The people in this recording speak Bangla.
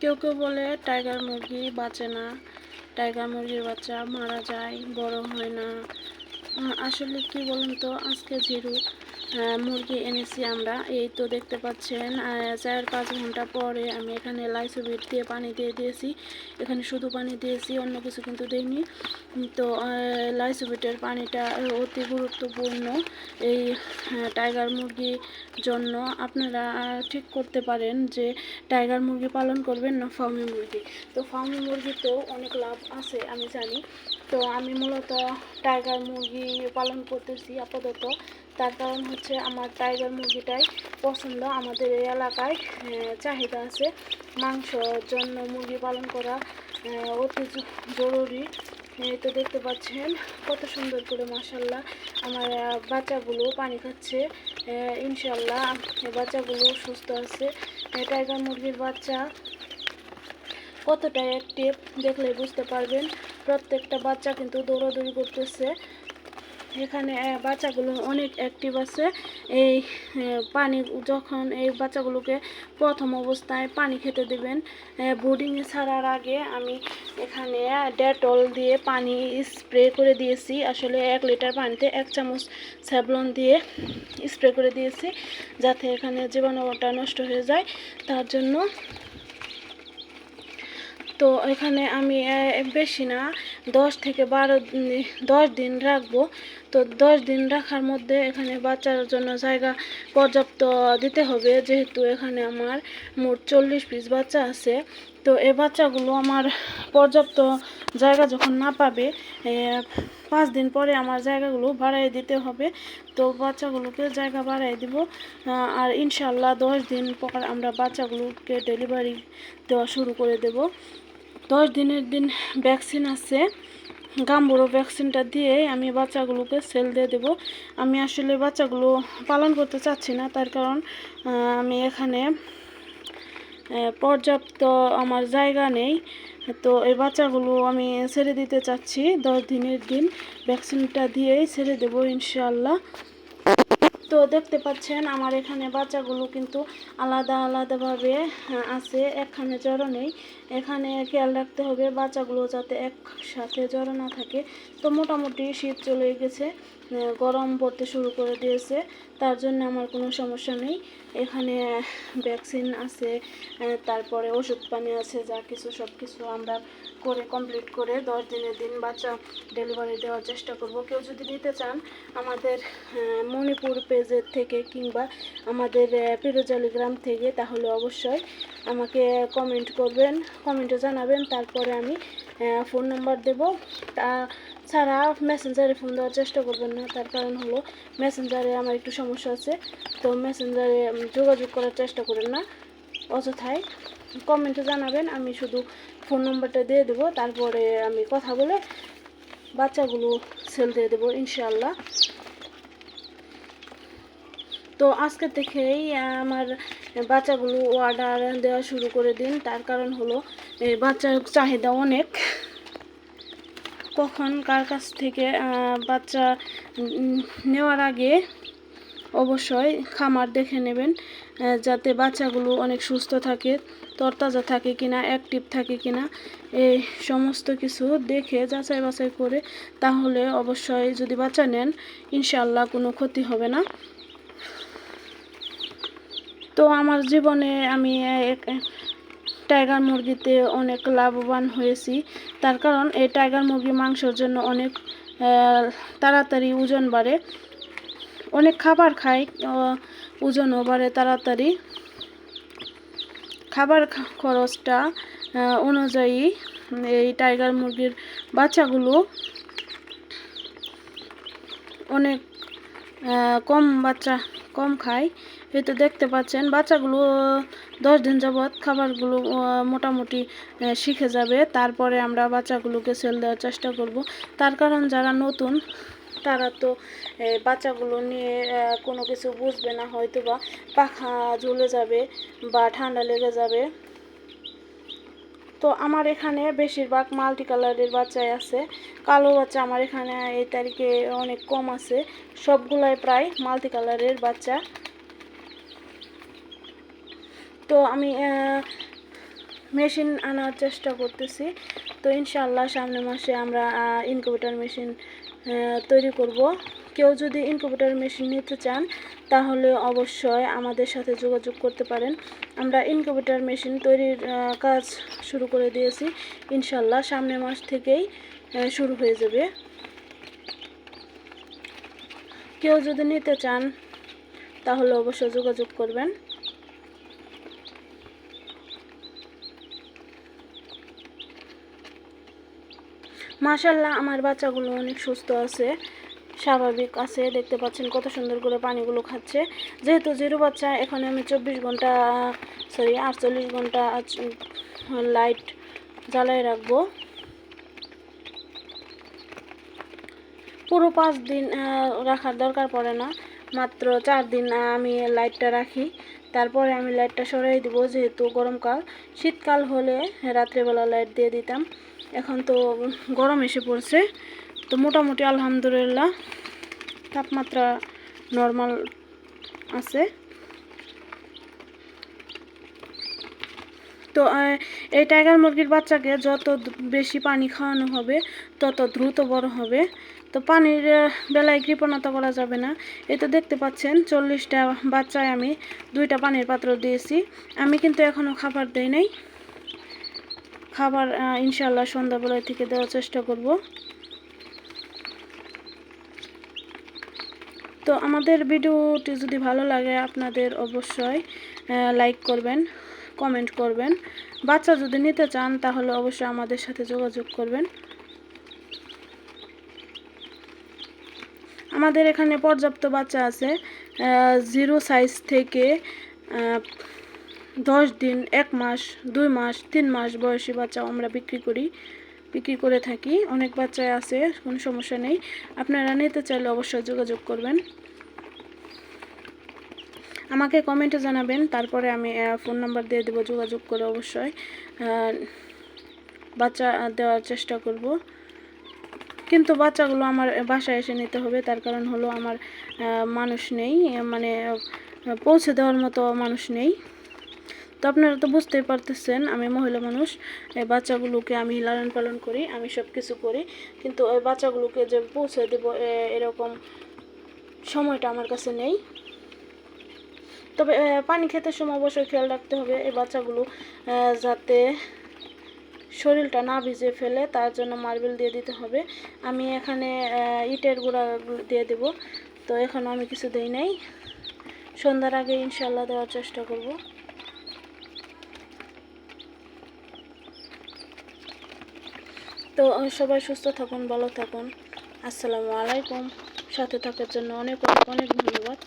কেউ কেউ বলে টাইগার মুরগি বাঁচে না টাইগার মুরগির বাচ্চা মারা যায় বড় হয় না। আসলে কি বলুন তো? আজকে আহ, মুরগি এনেছি আমরা। এই তো দেখতে পাচ্ছেন চার পাঁচ ঘণ্টা পরে আমি এখানে লাইসোবিট দিয়ে পানি দিয়ে দিয়েছি। এখানে শুধু পানি দিয়েছি অন্য কিছু কিন্তু দিইনি। তো লাইসোবিটের পানিটা অতি গুরুত্বপূর্ণ এই আহ, টাইগার মুরগির জন্য। আপনারা ঠিক করতে পারেন যে টাইগার মুরগি পালন করবেন না ফার্মি মুরগি। তো ফার্মি মুরগিতেও অনেক লাভ আছে আমি জানি। তো আমি মূলত টাইগার মুরগি পালন করতেছি আপাতত। তার কারণ হচ্ছে আমার টাইগার মুরগিটাই পছন্দ। আমাদের এই এলাকায় চাহিদা আছে মাংসর জন্য মুরগি পালন করা অতি জরুরি। এই তো দেখতে পাচ্ছেন কত সুন্দর করে মাসাল্লাহ আমার বাচ্চাগুলো পানি খাচ্ছে ইনশাল্লাহ বাচ্চাগুলো সুস্থ আছে। টাইগার মুরগির বাচ্চা কতটা অ্যাক্টিভ দেখলে বুঝতে পারবেন। প্রত্যেকটা বাচ্চা কিন্তু দৌড়াদৌড়ি করতেছে। এখানে বাচ্চাগুলো অনেক অ্যাক্টিভ আছে। এই পানি যখন এই বাচ্চাগুলোকে প্রথম অবস্থায় পানি খেতে দেবেন বোর্ডিংয়ে ছাড়ার আগে আমি এখানে ডেটল দিয়ে পানি স্প্রে করে দিয়েছি। আসলে এক লিটার পানিতে এক চামচ স্যাভলন দিয়ে স্প্রে করে দিয়েছি, যাতে এখানে জীবাণুটা নষ্ট হয়ে যায়। তার জন্য তো এখানে আমি বেশি না দশ থেকে বারো দশ দিন রাখব। তো দশ দিন রাখার মধ্যে এখানে বাচ্চার জন্য জায়গা পর্যাপ্ত দিতে হবে। যেহেতু এখানে আমার মোট চল্লিশ পিস বাচ্চা আছে। তো এ বাচ্চাগুলো আমার পর্যাপ্ত জায়গা যখন না পাবে পাঁচ দিন পরে আমার জায়গাগুলো বাড়াই দিতে হবে। তো বাচ্চাগুলোকে জায়গা বাড়াই দিব। আর ইনশাল্লাহ দশ দিন পর আমরা বাচ্চাগুলোকে ডেলিভারি দেওয়া শুরু করে দেব। দশ দিনের দিন ভ্যাকসিন আছে। গাম্বুরো ভ্যাকসিনটা দিয়ে আমি বাচ্চাগুলোকে সেল দিয়ে দেবো। আমি আসলে বাচ্চাগুলো পালন করতে চাচ্ছি না, তার কারণ আমি এখানে পর্যাপ্ত আমার জায়গা নেই। তো এই বাচ্চাগুলো আমি ছেড়ে দিতে চাচ্ছি। দশ দিনের দিন ভ্যাকসিনটা দিয়েই ছেড়ে দেবো ইনশাল্লাহ তো দেখতে পাচ্ছেন, আমার এখানে বাচ্চাগুলো কিন্তু আলাদা আলাদাভাবে আছে। একখানে জড়ো নেই। এখানে খেয়াল রাখতে হবে, বাচ্চাগুলো যাতে একসাথে জড়ো না থাকে। তো মোটামুটি শীত চলে গেছে গরম পড়তে শুরু করে দিয়েছে, তার জন্য আমার কোনো সমস্যা নেই। এখানে ভ্যাকসিন আছে তারপরে ওষুধ পানি আছে, যা কিছু, সব কিছু আমরা করে কমপ্লিট করে দশ দিনের দিন বাচ্চা ডেলিভারি দেওয়ার চেষ্টা করব। কেউ যদি নিতে চান, আমাদের মণিপুর পেজের থেকে কিংবা আমাদের পিরোজালি গ্রাম থেকে, তাহলে অবশ্যই আমাকে কমেন্ট করবেন কমেন্টে জানাবেন, তারপরে আমি ফোন নাম্বার দেব। তা ছাড়া মেসেঞ্জারে ফোন দেওয়ার চেষ্টা করবেন না, তার কারণ হলো মেসেঞ্জারে আমার একটু সমস্যা আছে। তো মেসেঞ্জারে যোগাযোগ করার চেষ্টা করেন না। অযথায় কমেন্টে জানাবেন, আমি শুধু ফোন নাম্বারটা দিয়ে দেবো, তারপরে আমি কথা বলে বাচ্চাগুলো সেল দিয়ে দেবো ইনশাল্লাহ তো আজকে থেকেই আমার বাচ্চাগুলো অর্ডার দেওয়া শুরু করে দিন। তার কারণ হলো বাচ্চার চাহিদা অনেক। কখন কার কাছ থেকে বাচ্চা নেওয়ার আগে অবশ্যই খামার দেখে নেবেন যাতে বাচ্চাগুলো অনেক সুস্থ থাকে, তরতাজা থাকে কিনা অ্যাক্টিভ থাকে কিনা এই সমস্ত কিছু দেখে যাচাই বাছাই করে, তাহলে অবশ্যই যদি বাচ্চা নেন ইনশাল্লাহ কোনো ক্ষতি হবে না। তো আমার জীবনে আমি টাইগার মুরগিতে অনেক লাভবান হয়েছি। তার কারণ এই টাইগার মুরগি মাংসের জন্য অনেক তাড়াতাড়ি ওজন বাড়ে। অনেক খাবার খাই ওজনও বাড়ে তাড়াতাড়ি। খাবার খরচটা অনুযায়ী এই টাইগার মুরগির বাচ্চাগুলো অনেক কম বাচ্চা, কম খায়। এই তো দেখতে পাচ্ছেন, বাচ্চাগুলো, দশ দিন যাবৎ খাবারগুলো মোটামুটি শিখে যাবে। তারপরে আমরা বাচ্চাগুলোকে সেল দেওয়ার চেষ্টা করব। তার কারণ যারা নতুন, তারা তো বাচ্চাগুলো নিয়ে কোনো কিছু বুঝবে না হয়তো বা পাখা জ্বলে যাবে বা ঠান্ডা লেগে যাবে। তো আমার এখানে বেশিরভাগ মাল্টি কালারের বাচ্চাই আছে। কালো বাচ্চা আমার এখানে এই তারিখে অনেক কম আছে। সবগুলাই প্রায় মাল্টি কালারের বাচ্চা। তো আমি মেশিন আনার চেষ্টা করতেছি। তো ইনশাল্লাহ সামনের মাসে আমরা ইনকিউবেটার মেশিন তৈরি করব। কেউ যদি ইনকিউবেটার মেশিন নিতে চান, তাহলে অবশ্যই আমাদের সাথে যোগাযোগ করতে পারেন। আমরা ইনকিউবেটার মেশিন তৈরির কাজ শুরু করে দিয়েছি। ইনশাল্লাহ সামনের মাস থেকেই শুরু হয়ে যাবে। কেউ যদি নিতে চান, তাহলে অবশ্যই যোগাযোগ করবেন। মাশাল্লাহ আমার বাচ্চাগুলো অনেক সুস্থ আছে, স্বাভাবিক আছে, দেখতে পাচ্ছেন কত সুন্দর করে পানিগুলো খাচ্ছে। যেহেতু জিরো বাচ্চা, এখানে আমি চব্বিশ ঘণ্টা, সরি, আটচল্লিশ ঘণ্টা লাইট জ্বালায় রাখব। পুরো পাঁচ দিন রাখার দরকার পড়ে না, মাত্র চার দিন আমি লাইটটা রাখি। তারপরে আমি লাইটটা সরাই দিব, যেহেতু গরমকাল। শীতকাল হলে রাত্রেবেলা লাইট দিয়ে দিতাম। এখন তো গরম এসে পড়ছে। তো মোটামুটি আলহামদুলিল্লাহ তাপমাত্রা নর্মাল আছে। তো এই টাইগার মুরগির বাচ্চাকে যত বেশি পানি খাওয়ানো হবে, তত দ্রুত বড় হবে। তো পানির বেলায় কৃপণতা করা যাবে না। এই তো দেখতে পাচ্ছেন, চল্লিশটা বাচ্চায় আমি দুইটা পানির পাত্র দিয়েছি। আমি কিন্তু এখনও খাবার দেই নাই। খাবার ইনশাল্লাহ সন্ধ্যাবেলায় থেকে দেওয়ার চেষ্টা করব। তো আমাদের ভিডিওটি যদি ভালো লাগে, আপনাদের অবশ্যই লাইক করবেন, কমেন্ট করবেন। বাচ্চা যদি নিতে চান, তাহলে অবশ্যই আমাদের সাথে যোগাযোগ করবেন। আমাদের এখানে পর্যাপ্ত বাচ্চা আছে জিরো সাইজ থেকে দশ দিন, এক মাস, দুই মাস, তিন মাস বয়সী বাচ্চাও আমরা বিক্রি করি, বিক্রি করে থাকি। অনেক বাচ্চাই আছে, কোনো সমস্যা নেই। আপনারা নিতে চাইলে অবশ্যই যোগাযোগ করবেন। আমাকে কমেন্টে জানাবেন, তারপরে আমি ফোন নাম্বার দিয়ে দেবো, যোগাযোগ করে অবশ্যই বাচ্চা দেওয়ার চেষ্টা করব। কিন্তু বাচ্চাগুলো আমার বাসায় এসে নিতে হবে, তার কারণ হলো আমার মানুষ নেই মানে পৌঁছে দেওয়ার মতো মানুষ নেই। তো আপনারা তো বুঝতেই পারতেছেন, আমি মহিলা মানুষ, এই বাচ্চাগুলোকে আমি লালন পালন করি, আমি সব কিছু করি। কিন্তু ওই বাচ্চাগুলোকে যে পৌঁছে দেবো এরকম সময়টা আমার কাছে নেই। তবে পানি খেতে সময় অবশ্যই খেয়াল রাখতে হবে, এই বাচ্চাগুলো যাতে শরীরটা না ভিজে ফেলে, তার জন্য মার্বেল দিয়ে দিতে হবে। আমি এখানে ইটের গুঁড়া দিয়ে দেব, তো এখনও আমি কিছু দেই নাই। সন্ধ্যার আগে ইনশাল্লাহ দেওয়ার চেষ্টা করব। তো সবাই সুস্থ থাকুন, ভালো থাকুন। আসসালামু আলাইকুম। সাথে থাকার জন্য অনেক অনেক অনেক ধন্যবাদ।